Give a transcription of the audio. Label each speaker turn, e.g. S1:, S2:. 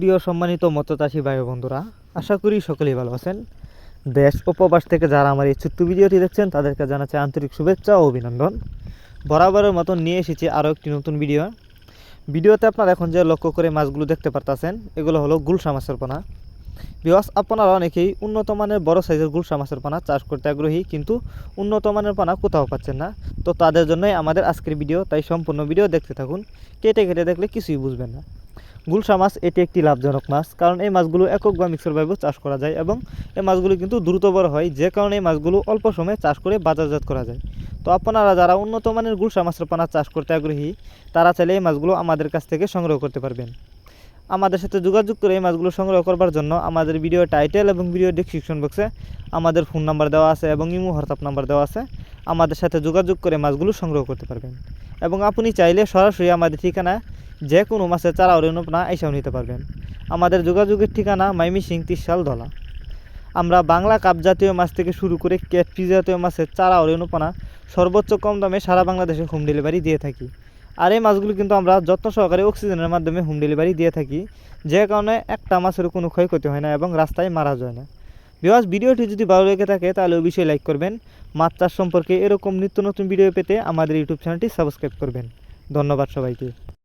S1: প্রিয় সম্মানিত মতচাষী ভাই বন্ধুরা, আশা করি সকলেই ভালো আছেন। দেশ ও প্রবাস থেকে যারা আমার এই ছোট্ট ভিডিওটি দেখছেন, তাদেরকে জানাচ্ছি আন্তরিক শুভেচ্ছা ও অভিনন্দন। বরাবরের মতন নিয়ে এসেছি আরও একটি নতুন ভিডিও। ভিডিওতে আপনারা এখন যে লক্ষ্য করে মাছগুলো দেখতে পারতেছেন, এগুলো হলো গুলশা মাছের পোনা। বিকজ আপনারা অনেকেই উন্নত মানের বড় সাইজের গুলশা মাছের পোনা চাষ করতে আগ্রহী, কিন্তু উন্নত মানের পোনা কোথাও পাচ্ছেন না। তো তাদের জন্যই আমাদের আজকের ভিডিও, তাই সম্পূর্ণ ভিডিও দেখতে থাকুন। কেটে কেটে দেখলে কিছুই বুঝবেন না। গুলশা মাছ এটি একটি লাভজনক মাছ, কারণ এই মাছগুলো একক বা মিক্সরভাবেও চাষ করা যায় এবং এই মাছগুলো কিন্তু দ্রুত বড় হয়, যে কারণে এই মাছগুলো অল্প সময়ে চাষ করে বাজারজাত করা যায়। তো আপনারা যারা উন্নত মানের গুলশা মাছের পোনা চাষ করতে আগ্রহী, তারা চাইলে এই মাছগুলো আমাদের কাছ থেকে সংগ্রহ করতে পারবেন। আমাদের সাথে যোগাযোগ করে এই মাছগুলো সংগ্রহ করবার জন্য আমাদের ভিডিও টাইটেল এবং ভিডিও ডিসক্রিপশন বক্সে আমাদের ফোন নাম্বার দেওয়া আছে এবং ইমো হোয়াটসঅ্যাপ নাম্বার দেওয়া আছে। আমাদের সাথে যোগাযোগ করে মাছগুলো সংগ্রহ করতে পারবেন। এবং আপনি চাইলে সরাসরি আমাদের ঠিকানা যে কোনো মাছের চারা অরণ্যপনা এসেও নিতে পারবেন। আমাদের যোগাযোগের ঠিকানা মাইমি মাইমিসিং তিরশাল দলা। আমরা বাংলা কাপ জাতীয় মাছ থেকে শুরু করে ক্যাটফি জাতীয় মাছের চারা অরণ্যপনা সর্বোচ্চ কম দামে সারা বাংলাদেশে হোম ডেলিভারি দিয়ে থাকি। আর এই মাছগুলো কিন্তু আমরা যত্ন সহকারে অক্সিজেনের মাধ্যমে হোম ডেলিভারি দিয়ে থাকি, যে কারণে একটা মাছের কোনো ক্ষয়ক্ষতি হয় না এবং রাস্তায় মারা যায় না। বিকজ ভিডিওটি যদি ভালো লেগে থাকে, তাহলে অবশ্যই লাইক করবেন। মাছ চাষ সম্পর্কে এরকম নিত্য নতুন ভিডিও পেতে আমাদের ইউটিউব চ্যানেলটি সাবস্ক্রাইব করবেন। ধন্যবাদ সবাইকে।